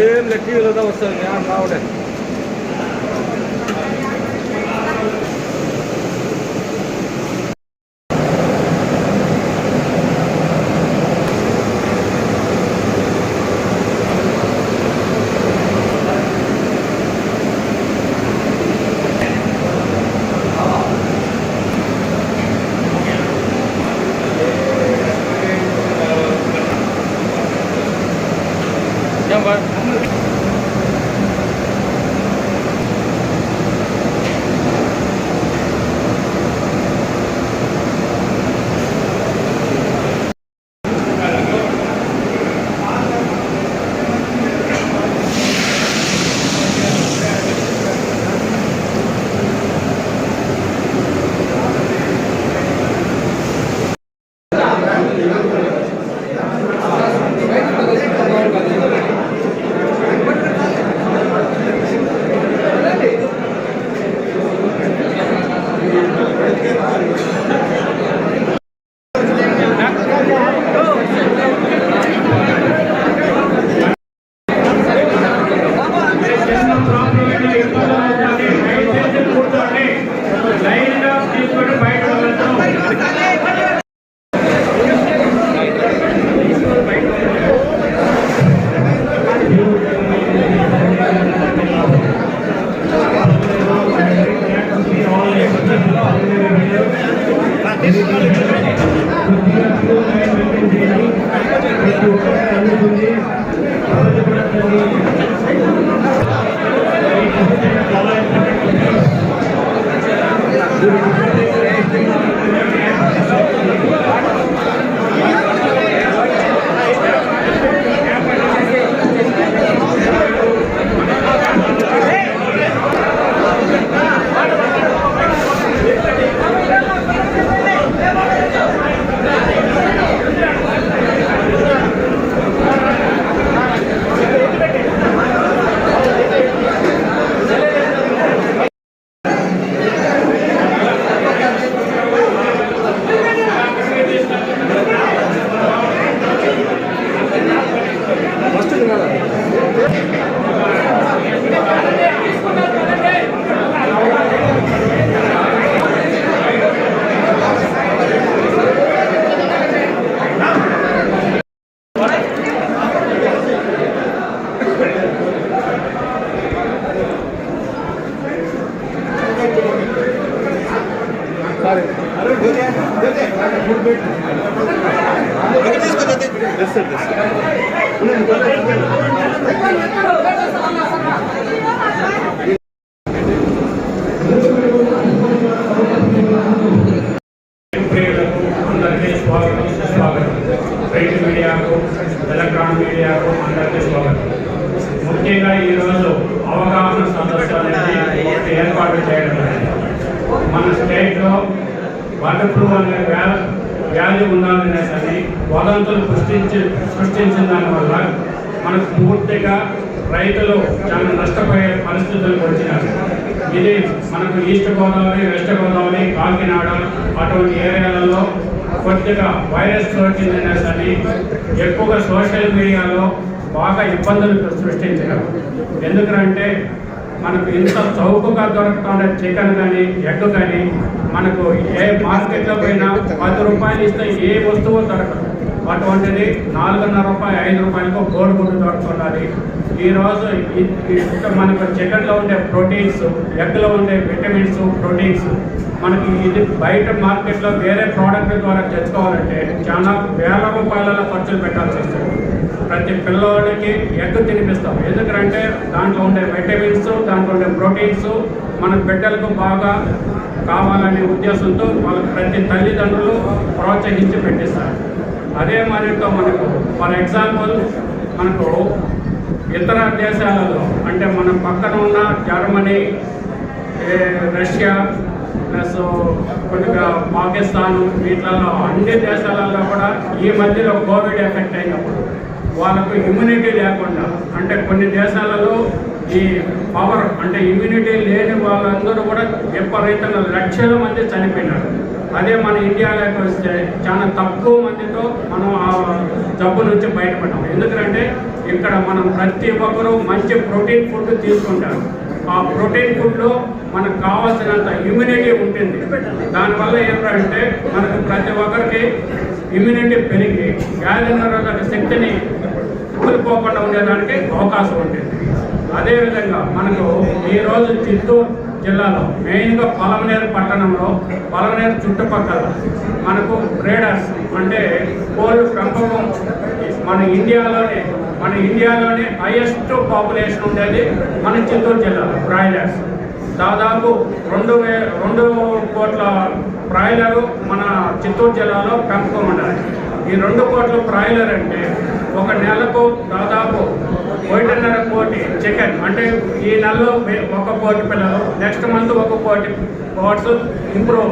Yeah, let's see what's going on now. Electronic మీడియాకు అందరికీ స్వాగతం. ముఖ్యంగా ఈరోజు అవగాహన సదస్సు అనేది ఒకటి ఏర్పాటు చేయడం మన స్టేట్లో వాటర్ ప్రూఫ్ అనే వ్యా వ్యాధి ఉండాలనేసి వదంతులు సృష్టించి సృష్టించిన దానివల్ల మనకు పూర్తిగా రైతులు చాలా నష్టపోయే పరిస్థితులకు వచ్చినారు. ఇది మనకు ఈస్ట్ గోదావరి వెస్ట్ గోదావరి కాకినాడ అటువంటి ఏరియాలలో కొద్దిగా వైరస్ సోకిందనేసరి ఎక్కువగా సోషల్ మీడియాలో బాగా ఇబ్బందులు సృష్టించారు. ఎందుకంటే మనకు ఇంత చౌకగా దొరుకుతున్న చికెన్ కానీ ఎగ్ కానీ మనకు ఏ మార్కెట్లో పోయినా పది రూపాయలు ఇస్తే ఏ వస్తువు దొరకదు. అటువంటిది నాలుగున్నర రూపాయలు ఐదు రూపాయలకు కోడిగుడ్డు దొరుకుతున్నది ఈరోజు మనకు చికెన్లో ఉండే ప్రోటీన్స్ ఎగ్లో ఉండే విటమిన్స్ ప్రోటీన్స్ మనకి ఇది బయట మార్కెట్లో వేరే ప్రోడక్ట్ ద్వారా తెచ్చుకోవాలంటే చాలా వేల రూపాయల ఖర్చులు పెట్టాల్సి వస్తుంది. ప్రతి పిల్లోడికి ఎగ్ తినిపిస్తాం. ఎందుకంటే దాంట్లో ఉండే విటమిన్స్ దాంట్లో ఉండే ప్రోటీన్స్ మన బిడ్డలకు బాగా కావాలనే ఉద్దేశంతో వాళ్ళకి ప్రతి తల్లిదండ్రులు ప్రోత్సహించి పెట్టిస్తారు. అదే మాదిరితో మనకు ఫర్ ఎగ్జాంపుల్ మనకు ఇతర దేశాలలో అంటే మన పక్కన ఉన్న జర్మనీ రష్యా ప్లస్ కొద్దిగా పాకిస్తాన్ వీటిలలో అన్ని దేశాలలో కూడా ఈ మధ్యలో కోవిడ్ ఎఫెక్ట్ అయినప్పుడు వాళ్ళకు ఇమ్యూనిటీ లేకుండా అంటే కొన్ని దేశాలలో ఈ పవర్ అంటే ఇమ్యూనిటీ లేని వాళ్ళందరూ కూడా విపరీతంగా లక్షల మంది చనిపోయినారు. అదే మన ఇండియాలోకి వస్తే చాలా తక్కువ మందితో మనం ఆ జబ్బు నుంచి బయటపడ్డాం. ఎందుకంటే ఇక్కడ మనం ప్రతి ఒక్కరూ మంచి ప్రోటీన్ ఫుడ్ తీసుకుంటారు. ఆ ప్రోటీన్ ఫుడ్లో మనకు కావాల్సినంత ఇమ్యూనిటీ ఉంటుంది. దానివల్ల ఏంటంటే మనకు ప్రతి ఒక్కరికి ఇమ్యూనిటీ పెరిగి వ్యాధి నిరోధక శక్తిని కూలిపోకుండా ఉండేదానికి అవకాశం ఉంటుంది. అదేవిధంగా మనకు ఈరోజు చిత్తూరు జిల్లాలో మెయిన్గా పొలంనేరు పట్టణంలో పొలంనేరు చుట్టుపక్కల మనకు ట్రేడర్స్ అంటే కోళ్ళు పెంపకం మన ఇండియాలోనే మన ఇండియాలోనే హైయెస్ట్ పాపులేషన్ ఉండేది మన చిత్తూరు జిల్లాలో బ్రాయిలర్స్ దాదాపు రెండు వే రెండు కోట్ల బ్రాయిలరు మన చిత్తూరు జిల్లాలో పెంపకం ఉండాలి. ఈ రెండు కోట్ల బ్రాయిలర్ అంటే ఒక నెలకు చికెన్ అంటే ఈ నెలలో ఒక కోటి పిల్లలు నెక్స్ట్ మంత్ ఒక కోటి కోట్స్ ఇంప్రూవ్